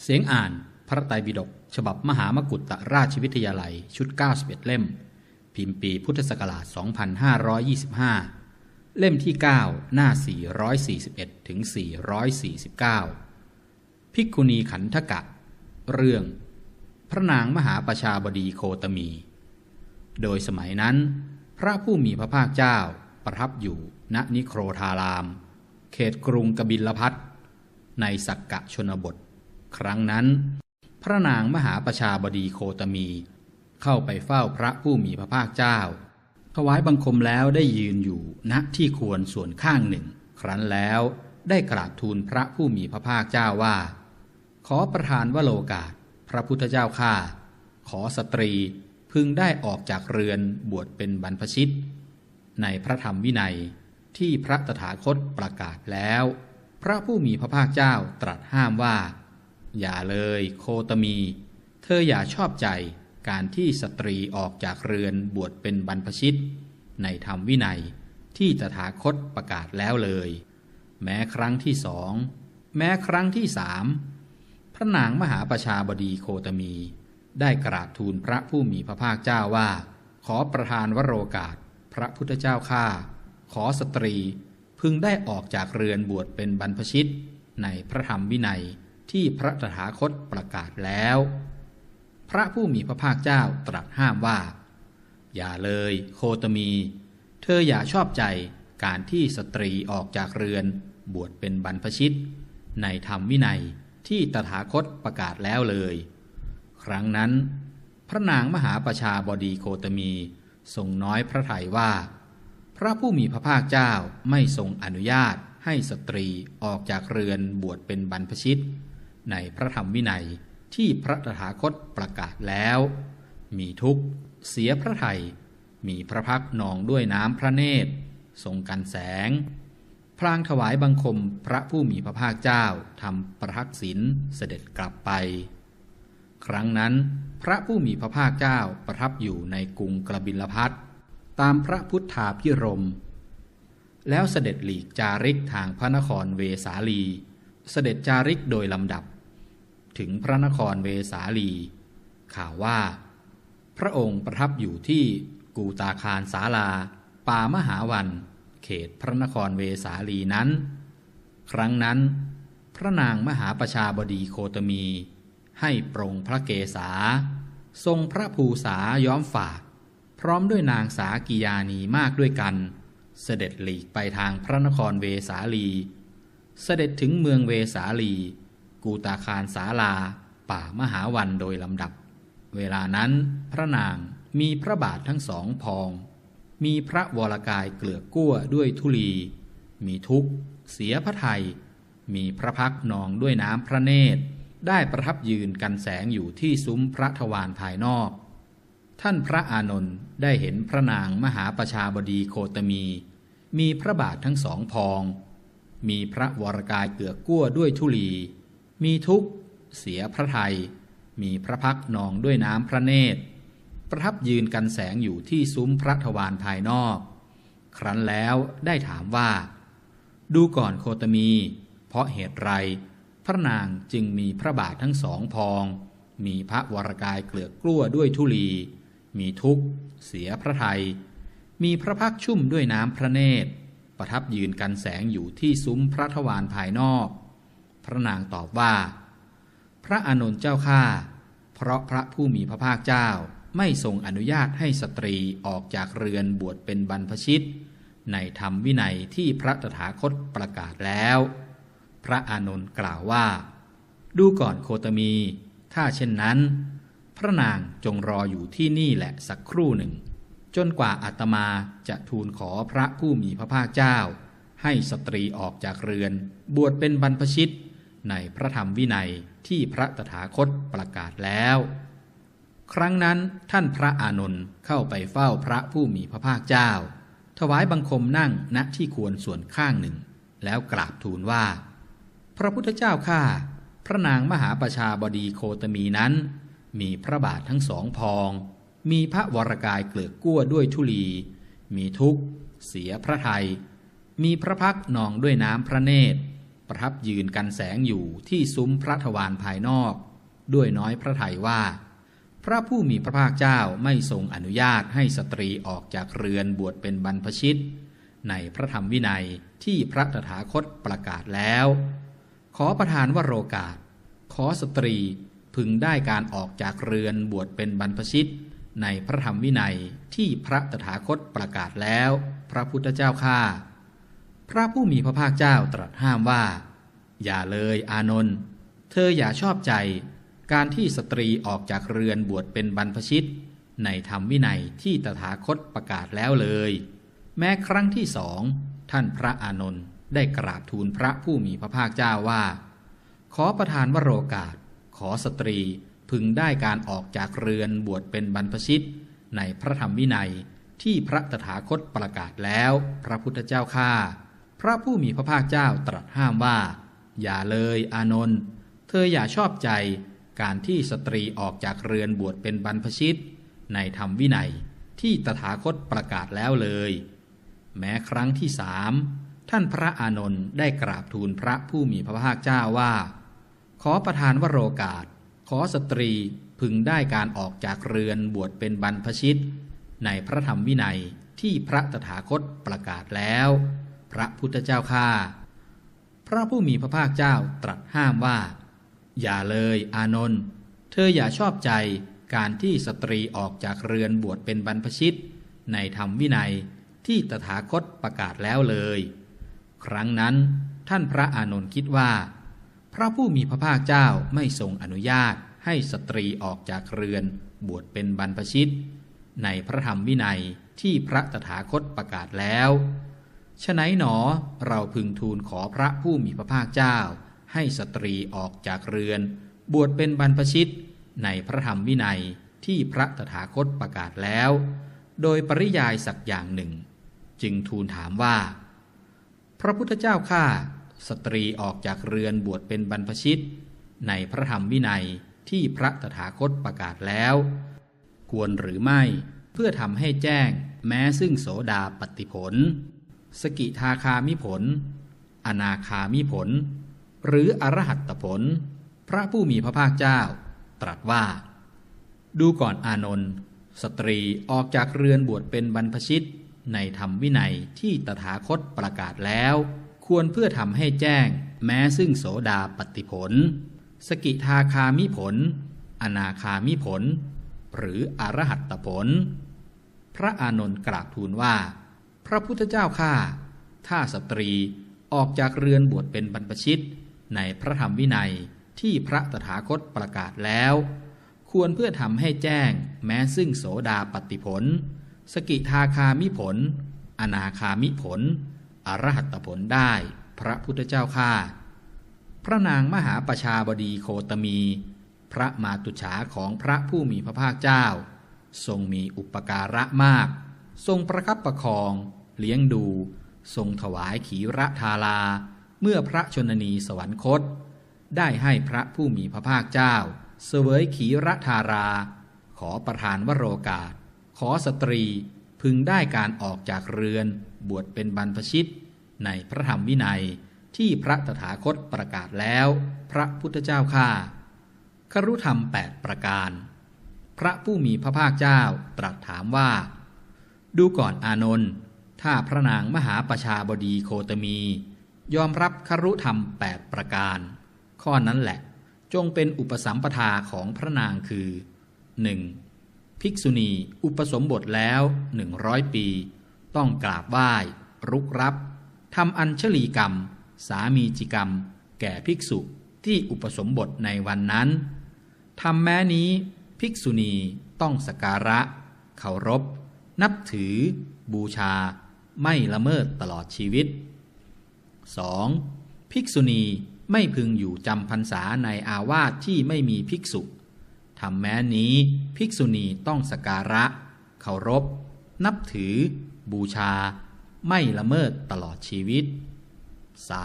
เสียงอ่านพระไตรปิฎกฉบับมหามกุฏตราชวิทยาลัยชุด 91 เล่ม พิมพ์ปีพุทธศักราช 2525 เล่มที่ 9 หน้า 441 ถึง 449 ภิกขุณีขันธกะ เรื่อง พระนางมหาประชาบดีโคตมี โดยสมัยนั้น พระผู้มีพระภาคเจ้าประทับอยู่ณนิโครธาราม เขตกรุงกบิลพัทในสักกะชนบท ครั้งนั้น พระนางมหาประชาบดีโคตมี เข้าไปเฝ้าพระผู้มีพระภาคเจ้าถวายบังคมแล้วได้ยืนอยู่ณที่ควรส่วนข้างหนึ่ง ครั้นแล้วได้กราบทูลพระผู้มีพระภาคเจ้าว่า ขอประทานวโลกาส พระพุทธเจ้าข้าขอสตรีพึงได้ออกจากเรือนบวชเป็นบรรพชิต ในพระธรรมวินัยที่พระตถาคตประกาศแล้ว พระผู้มีพระภาคเจ้าตรัสห้ามว่า อย่าเลยโคตมี เธออย่าชอบใจการที่สตรีออกจากเรือนบวชเป็นบรรพชิต ในธรรมวินัยที่ตถาคตประกาศแล้วเลย แม้ครั้งที่สอง แม้ครั้งที่สามพระนางมหาประชาบดีโคตมี ได้กราบทูลพระผู้มีพระภาคเจ้าว่า ขอประทานวโรกาส พระพุทธเจ้าข้าขอสตรีพึงได้ออกจากเรือนบวชเป็นบรรพชิต ในพระธรรมวินัย ที่พระตถาคตประกาศแล้ว พระผู้มีพระภาคเจ้าตรัสห้ามว่า อย่าเลยโคตมี เธออย่าชอบใจการที่สตรีออกจากเรือนบวชเป็นบรรพชิต ในธรรมวินัยที่ตถาคตประกาศแล้วเลย ครั้งนั้น พระนางมหาประชาบดีโคตมีทรงน้อยพระทัยว่า พระผู้มีพระภาคเจ้าไม่ทรงอนุญาตให้สตรีออกจากเรือนบวชเป็นบรรพชิต ในพระธรรมวินัยที่พระตถาคตประกาศแล้ว มีทุกข์เสียพระไทยมีพระพักนองด้วยน้ำพระเนตร ทรงกันแสง พลางถวายบังคมพระผู้มีพระภาคเจ้าทำประทักษิณเสด็จกลับไป ครั้งนั้นพระผู้มีพระภาคเจ้าประทับอยู่ในกรุงกระบิลพัทตามพระพุทธาพิรม แล้วเสด็จหลีกจาริกทางพระนครเวสาลี เสด็จจาริกโดยลำดับ ถึงพระนครเวสาลี ข่าวว่า พระองค์ประทับอยู่ที่กูตาคารสาลา ป่ามหาวัน เขตพระนครเวสาลีนั้น ครั้งนั้น พระนางมหาประชาบดีโคตมี ให้ปรงพระเกศา ทรงพระภูษาย้อมฝาก พร้อมด้วยนางสากิยานีมากด้วยกัน เสด็จหลีกไปทางพระนครเวสาลี เสด็จถึงเมืองเวสาลี กูตาคารสาลา ป่ามหาวันโดยลำดับ เวลานั้นพระนางมีพระบาททั้งสองพอง มีพระวรกายเกลือกกั้วด้วยทุลี มีทุกข์ เสียพระไทย มีพระพักนองด้วยน้ำพระเนตร ได้ประทับยืนกันแสงอยู่ที่ซุ้มพระทวารภายนอก ท่านพระอานนท์ได้เห็นพระนางมหาประชาบดีโคตมี มีพระบาททั้งสองพอง มีพระวรกายเกลือกกั้วด้วยทุลี มีทุกข์เสียพระไทย มีพระพักนองด้วยน้ำพระเนตร ประทับยืนกันแสงอยู่ที่ซุ้มพระทวารภายนอก ครั้นแล้วได้ถามว่า ดูก่อนโคตมี เพราะเหตุไร พระนางจึงมีพระบาททั้งสองพอง มีพระวรกายเกลือกกลั้วด้วยทุลี มีทุกข์ เสียพระไทย มีพระพักชุ่มด้วยน้ำพระเนตร ประทับยืนกันแสงอยู่ที่ซุ้มพระทวารภายนอก พระนางตอบว่า พระอานนท์เจ้าข้าเพราะพระผู้มีพระภาคเจ้าไม่ทรงอนุญาตให้สตรีออกจากเรือนบวชเป็นบรรพชิต ในธรรมวินัยที่พระตถาคตประกาศแล้ว พระอานนท์กล่าวว่า ดูก่อนโคตมี ถ้าเช่นนั้น พระนางจงรออยู่ที่นี่แหละสักครู่หนึ่ง จนกว่าอาตมาจะทูลขอพระผู้มีพระภาคเจ้า ให้สตรีออกจากเรือนบวชเป็นบรรพชิต ในพระธรรมวินัยที่พระตถาคตประกาศแล้ว ครั้งนั้นท่านพระอานนท์เข้าไปเฝ้าพระผู้มีพระภาคเจ้า ถวายบังคมนั่งณที่ควรส่วนข้างหนึ่ง แล้วกราบทูลว่า พระพุทธเจ้าข้าพระนางมหาประชาบดีโคตมีนั้น มีพระบาททั้งสองพอง มีพระวรกายเกลือกกั้วด้วยทุลี มีทุกข์ เสียพระไทย มีพระพักนองด้วยน้ำพระเนตร ประทับยืนกันแสงอยู่ที่ซุ้มพระทวารภายนอก ด้วยน้อยพระทัยว่า พระผู้มีพระภาคเจ้าไม่ทรงอนุญาตให้สตรีออกจากเรือนบวชเป็นบรรพชิต ในพระธรรมวินัยที่พระตถาคตประกาศแล้ว ขอประทานวโรกาส ขอสตรีพึงได้การออกจากเรือนบวชเป็นบรรพชิต ในพระธรรมวินัยที่พระตถาคตประกาศแล้ว พระพุทธเจ้าข้า พระผู้มีพระภาคเจ้าตรัสห้ามว่า อย่าเลยอานนท์เธออย่าชอบใจ การที่สตรีออกจากเรือนบวชเป็นบรรพชิต ในธรรมวินัยที่ตถาคตประกาศแล้วเลย แม้ครั้งที่สองท่านพระอานนท์ได้กราบทูลพระผู้มีพระภาคเจ้าว่า ขอประทานวโรกาส ขอสตรีพึงได้การออกจากเรือนบวชเป็นบรรพชิต ในพระธรรมวินัยที่พระตถาคตประกาศแล้ว พระพุทธเจ้าข้า ระผู้มีพระภาคเจ้าตรัสห้ามว่า อย่าเลยอานนท์เธออย่าชอบใจการที่สตรีออกจากเรือนบวชเป็นบรรพชิต ในธรรมวินัยที่ตถาคตประกาศแล้วเลย แม้ครั้งที่สามท่านพระอานนท์ได้กราบทูลพระผู้มีพระภาคเจ้าว่า ขอประทานวโรกาส ขอสตรีพึงได้การออกจากเรือนบวชเป็นบรรพชิต ในพระธรรมวินัยที่พระตถาคตประกาศแล้ว พระพุทธเจ้าข้าพระผู้มีพระภาคเจ้าตรัสห้ามว่า อย่าเลยอานนท์เธออย่าชอบใจการที่สตรีออกจากเรือนบวชเป็นบรรพชิต ในธรรมวินัยที่ตถาคตประกาศแล้วเลย ครั้งนั้นท่านพระอานนท์คิดว่า พระผู้มีพระภาคเจ้าไม่ทรงอนุญาตให้สตรีออกจากเรือนบวชเป็นบรรพชิต ในพระธรรมวินัยที่พระตถาคตประกาศแล้ว ฉะไหนหนอเราพึงทูลขอพระผู้มีพระภาคเจ้า ให้สตรีออกจากเรือน บวชเป็นบรรพชิตในพระธรรมวินัยที่พระตถาคตประกาศแล้ว โดยปริยายสักอย่างหนึ่ง จึงทูลถามว่า พระพุทธเจ้าข้าสตรีออกจากเรือนบวชเป็นบรรพชิต ในพระธรรมวินัยที่พระตถาคตประกาศแล้ว ควรหรือไม่เพื่อทำให้แจ้งแม้ซึ่งโสดาปฏิผล สกิทาคามิผล อนาคามิผล หรืออรหัตตผล พระผู้มีพระภาคเจ้า ตรัสว่า ดูก่อนอานนท์สตรีออกจากเรือนบวชเป็นบรรพชิตในธรรมวินัยที่ตถาคตประกาศแล้ว ควรเพื่อทำให้แจ้ง แม้ซึ่งโสดาปฏิผล สกิทาคามิผล อนาคามิผล หรืออรหัตตผล พระอานนท์กราบทูลว่า พระพุทธเจ้าข้าถ้าสตรีออกจากเรือนบวชเป็นบรรพชิต ในพระธรรมวินัยที่พระตถาคตประกาศแล้ว ควรเพื่อทำให้แจ้งแม้ซึ่งโสดาปฏิผล สกิทาคามิผล อนาคามิผล อรหัตตผลได้ พระพุทธเจ้าข้าพระนางมหาประชาบดีโคตมี พระมาตุฉาของพระผู้มีพระภาคเจ้า ทรงมีอุปการะมาก ทรงประคับประคอง เลี้ยงดู ทรงถวายขีระทาลา เมื่อพระชนนีสวรรคต ได้ให้พระผู้มีพระภาคเจ้า เสวยขีระทารา ขอประทานวโรกาส ขอสตรีพึงได้การออกจากเรือนบวชเป็นบรรพชิต ในพระธรรมวินัยที่พระตถาคตประกาศแล้ว พระพุทธเจ้าข้าครุธรรมแปดประการ พระผู้มีพระภาคเจ้าตรัสถามว่า ดูก่อนอานนท์ถ้าพระนางมหาประชาบดีโคตมี ยอมรับครุธรรมแปดประการ ข้อนั้นแหละ จงเป็นอุปสัมปทาของพระนางคือ 1. ภิกษุณีอุปสมบทแล้วหนึ่งร้อยปี ต้องกราบไหว้รุกรับทำอัญชลีกรรม สามีจิกรรม แก่ภิกษุที่อุปสมบทในวันนั้นทำแม้นี้ ภิกษุณีต้องสการะเคารพ นับถือบูชาไม่ละเมิดตลอดชีวิต 2. ภิกษุณีไม่พึงอยู่จำพรรษาในอาวาสที่ไม่มีภิกษุทำแม้นี้ภิกษุณีต้องสการะ เคารพ นับถือ บูชา ไม่ละเมิดตลอดชีวิต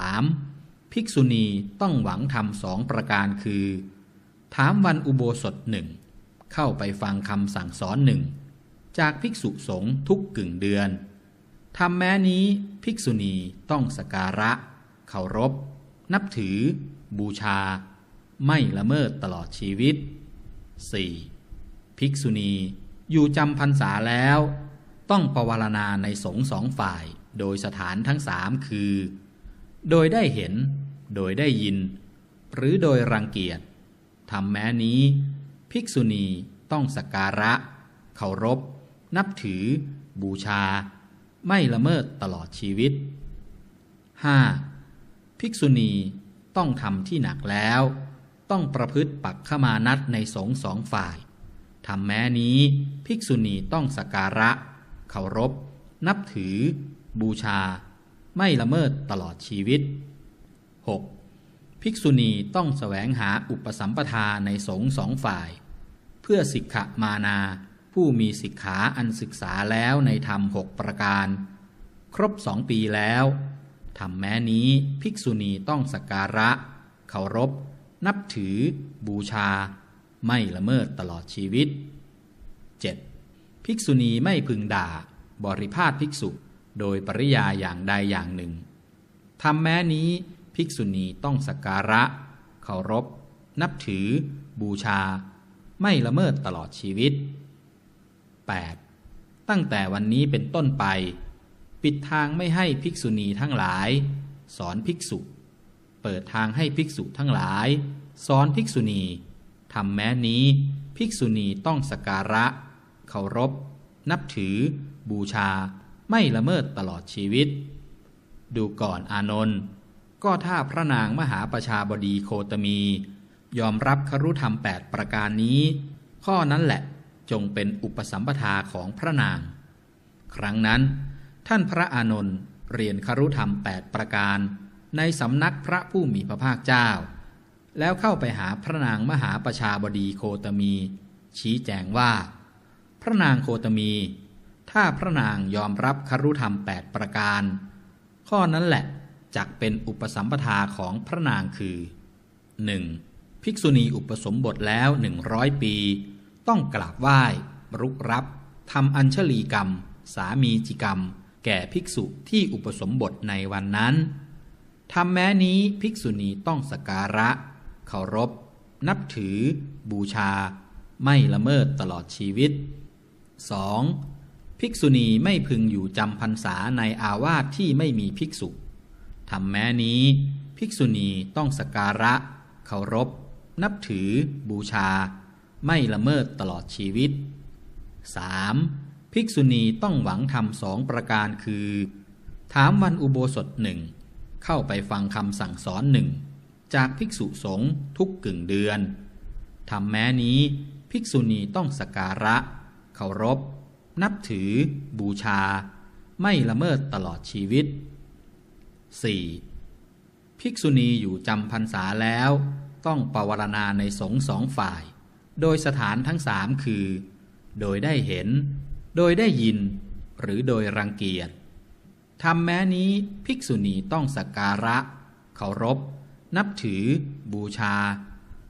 3. ภิกษุณีต้องหวังทำสองประการคือ ถามวันอุโบสถหนึ่งเข้าไปฟังคำสั่งสอนหนึ่ง จากภิกษุสงฆ์ทุกกึ่งเดือนทำแม้นี้ภิกษุณีต้องสการะเคารพ นับถือ บูชา ไม่ละเมิดตลอดชีวิต 4. ภิกษุณีอยู่จำพรรษาแล้ว ต้องปวารณาในสงฆ์สองฝ่ายโดยสถานทั้งสามคือ โดยได้เห็น โดยได้ยิน หรือโดยรังเกียจทำแม้นี้ ภิกษุณีต้องสการะ เคารพ นับถือ บูชา ไม่ละเมิดตลอดชีวิต 5. ภิกษุณีต้องทำที่หนักแล้ว ต้องประพฤติปักขมานัดในสงฆ์สองฝ่ายทำแม้นี้ภิกษุณีต้องสักการะ เคารพ นับถือ บูชา ไม่ละเมิดตลอดชีวิต 6. ภิกษุณีต้องแสวงหาอุปสัมปทาในสงฆ์สองฝ่าย เพื่อสิกขมานา ผู้มีสิกขาอันศึกษาแล้วในธรรมหกประการ ครบสองปีแล้วทำแม้นี้ภิกษุณีต้องสักการะ เคารพ นับถือ บูชา ไม่ละเมิดตลอดชีวิต 7. ภิกษุณีไม่พึงด่า บริพาทภิกษุโดยปริยาอย่างใดอย่างหนึ่งทำแม้นี้ภิกษุณีต้องสักการะ เคารพ นับถือ บูชา ไม่ละเมิดตลอดชีวิต 8. ตั้งแต่วันนี้เป็นต้นไป ปิดทางไม่ให้ภิกษุณีทั้งหลาย สอนภิกษุ เปิดทางให้ภิกษุทั้งหลาย สอนภิกษุณีทำแม้นี้ ภิกษุณีต้องสกการะ เคารพ นับถือ บูชา ไม่ละเมิดตลอดชีวิต ดูก่อนอานนท์ก็ถ้าพระนางมหาประชาบดีโคตมี ยอมรับครุธรรมแปดประการนี้ ข้อนั้นแหละ จงเป็นอุปสัมปทาของพระนาง ครั้งนั้นท่านพระอานนท์เรียนครุธรรมแปดประการ ในสำนักพระผู้มีพระภาคเจ้า แล้วเข้าไปหาพระนางมหาประชาบดีโคตมี ชี้แจงว่า พระนางโคตมี ถ้าพระนางยอมรับครุธรรมแปดประการ ข้อนั้นแหละจักเป็นอุปสัมปทาของพระนางคือ 1. ภิกษุณีอุปสมบทแล้วหนึ่งร้อยปี ต้องกราบไหว้รุกรับทำอัญชลีกรรม สามีจิกรรม แก่ภิกษุที่อุปสมบทในวันนั้นทำแม้นี้ภิกษุณีต้องสการะ เคารพ นับถือ บูชา ไม่ละเมิดตลอดชีวิต 2. ภิกษุณีไม่พึงอยู่จำพรรษาในอาวาสที่ไม่มีภิกษุทำแม้นี้ภิกษุณีต้องสการะ เคารพ นับถือ บูชา ไม่ละเมิดตลอดชีวิต 3. ภิกษุณีต้องหวังทำสองประการคือ ถามวันอุโบสถหนึ่งเข้าไปฟังคำสั่งสอนหนึ่งจากภิกษุสงฆ์ทุกกึ่งเดือนทำแม้นี้ภิกษุณีต้องสการะ เคารพ นับถือ บูชา ไม่ละเมิดตลอดชีวิต 4. ภิกษุณีอยู่จำพรรษาแล้ว ต้องปวารณาในสงฆ์สองฝ่าย โดยสถานทั้งสามคือ โดยได้เห็น โดยได้ยิน หรือโดยรังเกียจทำแม้นี้ภิกษุณีต้องสักการะ เคารพ นับถือ บูชา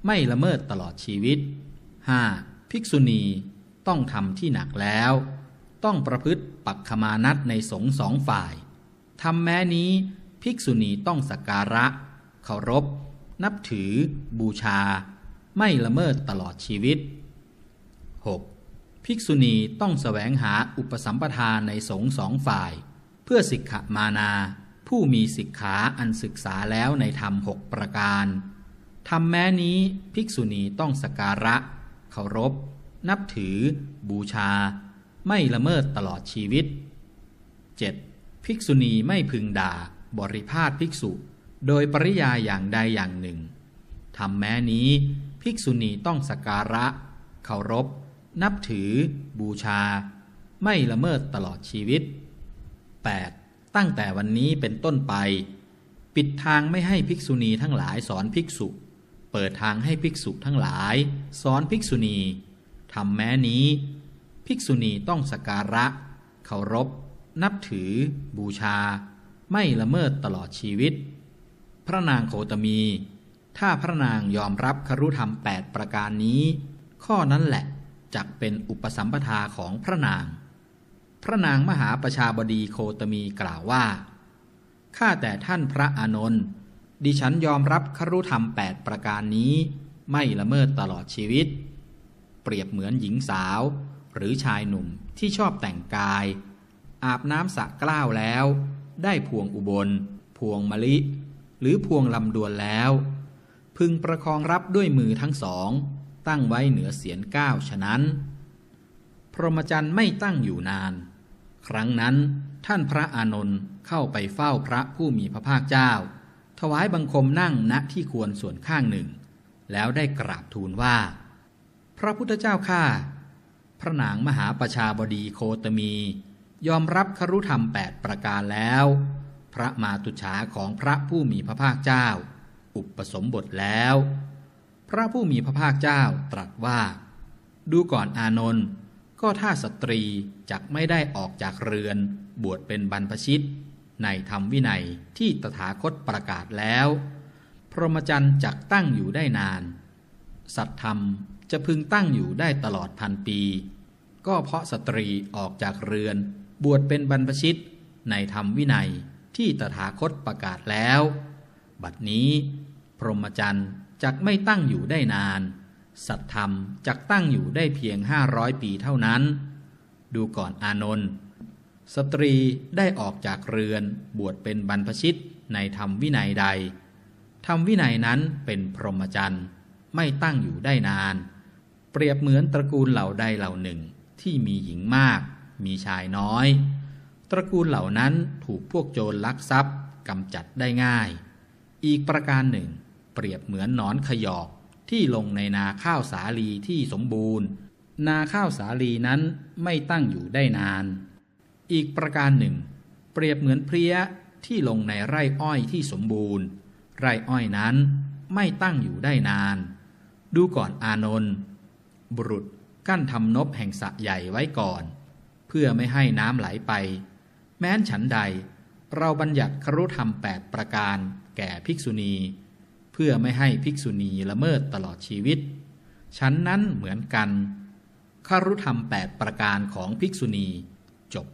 ไม่ละเมิดตลอดชีวิต 5. ภิกษุณีต้องทำที่หนักแล้ว ต้องประพฤติปักขมานัดในสงฆ์สองฝ่ายทำแม้นี้ภิกษุณีต้องสักการะ เคารพ นับถือ บูชา ไม่ละเมิดตลอดชีวิต 6. ภิกษุณีต้องแสวงหาอุปสัมปทานในสงฆ์สองฝ่าย เพื่อสิกขมานา ผู้มีสิกขาอันศึกษาแล้วในธรรมหกประการทำแม้นี้ภิกษุณีต้องสการะ เคารพ นับถือ บูชา ไม่ละเมิดตลอดชีวิต 7. ภิกษุณีไม่พึงด่า บริพาทภิกษุ โดยปริยาอย่างใดอย่างหนึ่งทำแม้นี้ ภิกษุณีต้องสักการะ เคารพ นับถือ บูชา ไม่ละเมิดตลอดชีวิต 8. ตั้งแต่วันนี้เป็นต้นไป ปิดทางไม่ให้ภิกษุณีทั้งหลายสอนภิกษุ เปิดทางให้ภิกษุทั้งหลาย สอนภิกษุณีทำแม้นี้ ภิกษุณีต้องสักการะ เคารพ นับถือ บูชา ไม่ละเมิดตลอดชีวิต พระนางโคตมี ถ้าพระนางยอมรับครุธรรมแปดประการนี้ ข้อนั้นแหละจักเป็นอุปสัมปทาของพระนาง พระนางมหาประชาบดีโคตมีกล่าวว่า ข้าแต่ท่านพระอานนท์ดิฉันยอมรับครุธรรมแปดประการนี้ ไม่ละเมิดตลอดชีวิต เปรียบเหมือนหญิงสาว หรือชายหนุ่มที่ชอบแต่งกาย อาบน้ำสระกล้าวแล้ว ได้พวงอุบล พวงมะลิ หรือพวงลำดวนแล้ว พึงประคองรับด้วยมือทั้งสอง ตั้งไว้เหนือเสียนก้าวฉะนั้น พรหมจรรย์ไม่ตั้งอยู่นาน ครั้งนั้นท่านพระอานนท์เข้าไปเฝ้าพระผู้มีพระภาคเจ้า ถวายบังคมนั่งณที่ควรส่วนข้างหนึ่ง แล้วได้กราบทูลว่า พระพุทธเจ้าข้าพระนางมหาประชาบดีโคตมี ยอมรับครุธรรมแปดประการแล้ว พระมาตุฉาของพระผู้มีพระภาคเจ้า อุปสมบทแล้ว พระผู้มีพระภาคเจ้าตรัสว่า ดูก่อนอานนท์ก็ถ้าสตรีจักไม่ได้ออกจากเรือน บวชเป็นบรรพชิต ในธรรมวินัยที่ตถาคตประกาศแล้ว พรหมจรรย์จักตั้งอยู่ได้นาน สัตธรรมจะพึงตั้งอยู่ได้ตลอดพันปี ก็เพราะสตรีออกจากเรือน บวชเป็นบรรพชิต ในธรรมวินัยที่ตถาคตประกาศแล้ว บัดนี้ พรหมจรรย์จักไม่ตั้งอยู่ได้นาน สัตธรรมจักตั้งอยู่ได้เพียงห้าร้อยปีเท่านั้น ดูก่อนอานนท์สตรีได้ออกจากเรือนบวชเป็นบรรพชิตในธรรมวินัยใด ธรรมวินัยนั้นเป็นพรหมจรรย์ไม่ตั้งอยู่ได้นาน เปรียบเหมือนตระกูลเหล่าใดเหล่าหนึ่งที่มีหญิงมาก มีชายน้อย ตระกูลเหล่านั้นถูกพวกโจรลักทรัพย์กำจัดได้ง่าย อีกประการหนึ่ง เปรียบเหมือนหนอนขยอกที่ลงในนาข้าวสาลีที่สมบูรณ์ นาข้าวสาลีนั้นไม่ตั้งอยู่ได้นาน อีกประการหนึ่ง เปรียบเหมือนเพลี้ยที่ลงในไร่อ้อยที่สมบูรณ์ ไร่อ้อยนั้นไม่ตั้งอยู่ได้นาน ดูก่อนอานนท์บุรุษกั้นทำนบแห่งสะใหญ่ไว้ก่อน เพื่อไม่ให้น้ำไหลไป แม้นฉันใด เราบัญญัติครุธรรมแปดประการแก่ภิกษุณี พื่อไม่ให้ภิกษุณีละเมิดตลอดชีวิตฉันนั้นเหมือนกันครุธรรมแปดประการของภิกษุณีจบ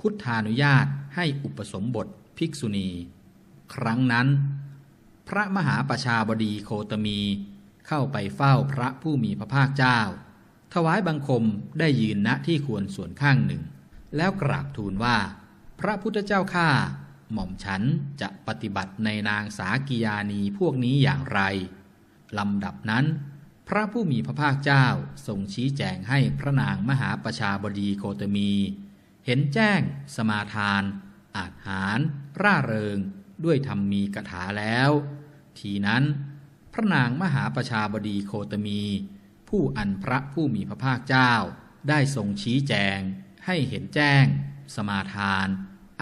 พุทธานุญาตให้อุปสมบทภิกษุณี ครั้งนั้น พระมหาประชาบดีโคตมีเข้าไปเฝ้าพระผู้มีพระภาคเจ้า ถวายบังคมได้ยืนณที่ควรส่วนข้างหนึ่ง แล้วกราบทูลว่า พระพุทธเจ้าข้า หม่อมฉันจะปฏิบัติในนางสากิยานีพวกนี้อย่างไรลำดับนั้น พระผู้มีพระภาคเจ้าทรงชี้แจงให้พระนางมหาประชาบดีโคตมี เห็นแจ้ง สมาทาน อาจหารร่าเริง ด้วยธรรมมีกถาแล้ว ทีนั้น พระนางมหาประชาบดีโคตมี ผู้อันพระผู้มีพระภาคเจ้า ได้ทรงชี้แจง ให้เห็นแจ้ง สมาทาน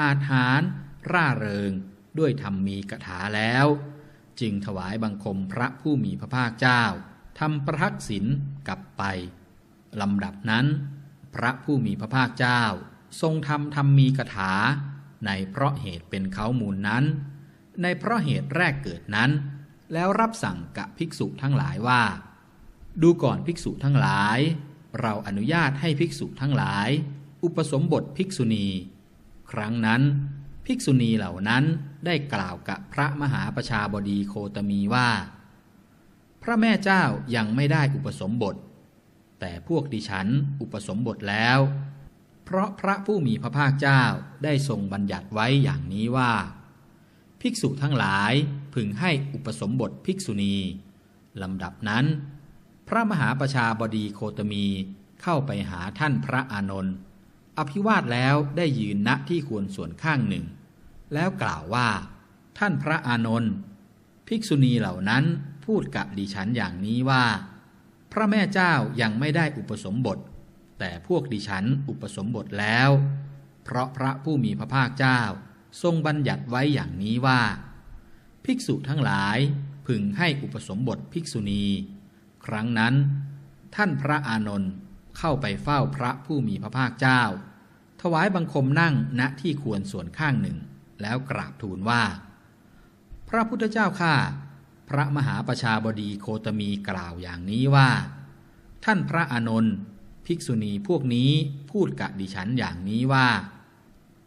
อาจหาร ร่าเริงด้วยธรรมมีกถาแล้ว จึงถวายบังคมพระผู้มีพระภาคเจ้าทำประทักษิณกลับไปลำดับนั้น พระผู้มีพระภาคเจ้า ทรงทำธรรมมีกถา ในเพราะเหตุเป็นเขามูลนั้น ในเพราะเหตุแรกเกิดนั้น แล้วรับสั่งกับภิกษุทั้งหลายว่า ดูก่อนภิกษุทั้งหลาย เราอนุญาตให้ภิกษุทั้งหลาย อุปสมบทภิกษุณี ครั้งนั้น ภิกษุณีเหล่านั้นได้กล่าวกับพระมหาประชาบดีโคตมีว่า พระแม่เจ้ายังไม่ได้อุปสมบท แต่พวกดิฉันอุปสมบทแล้ว เพราะพระผู้มีพระภาคเจ้าได้ทรงบัญญัติไว้อย่างนี้ว่า ภิกษุทั้งหลายพึงให้อุปสมบทภิกษุณีลำดับนั้น พระมหาประชาบดีโคตมีเข้าไปหาท่านพระอานนท์ อภิวาทแล้วได้ยืนณที่ควรส่วนข้างหนึ่ง แล้วกล่าวว่า ท่านพระอานนท์ภิกษุณีเหล่านั้นพูดกับดิฉันอย่างนี้ว่า พระแม่เจ้ายังไม่ได้อุปสมบท แต่พวกดิฉันอุปสมบทแล้ว เพราะพระผู้มีพระภาคเจ้าทรงบัญญัติไว้อย่างนี้ว่า ภิกษุทั้งหลายพึงให้อุปสมบทภิกษุณี ครั้งนั้น ท่านพระอานนท์ เข้าไปเฝ้าพระผู้มีพระภาคเจ้า ถวายบังคมนั่งณที่ควรส่วนข้างหนึ่ง แล้วกราบทูลว่า พระพุทธเจ้าข้าพระมหาประชาบดีโคตมีกล่าวอย่างนี้ว่า ท่านพระอานนท์ภิกษุณีพวกนี้พูดกับดิฉันอย่างนี้ว่า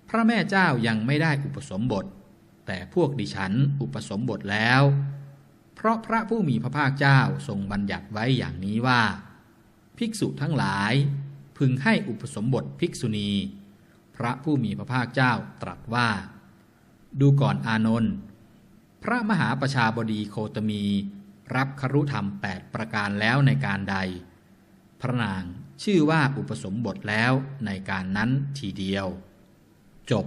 พระแม่เจ้ายังไม่ได้อุปสมบท แต่พวกดิฉันอุปสมบทแล้ว เพราะพระผู้มีพระภาคเจ้าทรงบัญญัติไว้อย่างนี้ว่า ภิกษุทั้งหลาย พึงให้อุปสมบทภิกษุณี พระผู้มีพระภาคเจ้าตรัสว่า ดูก่อนอานนท์พระมหาประชาบดีโคตมี รับครุธรรมแปดประการแล้วในการใด พระนางชื่อว่าอุปสมบทแล้วในการนั้นทีเดียว จบ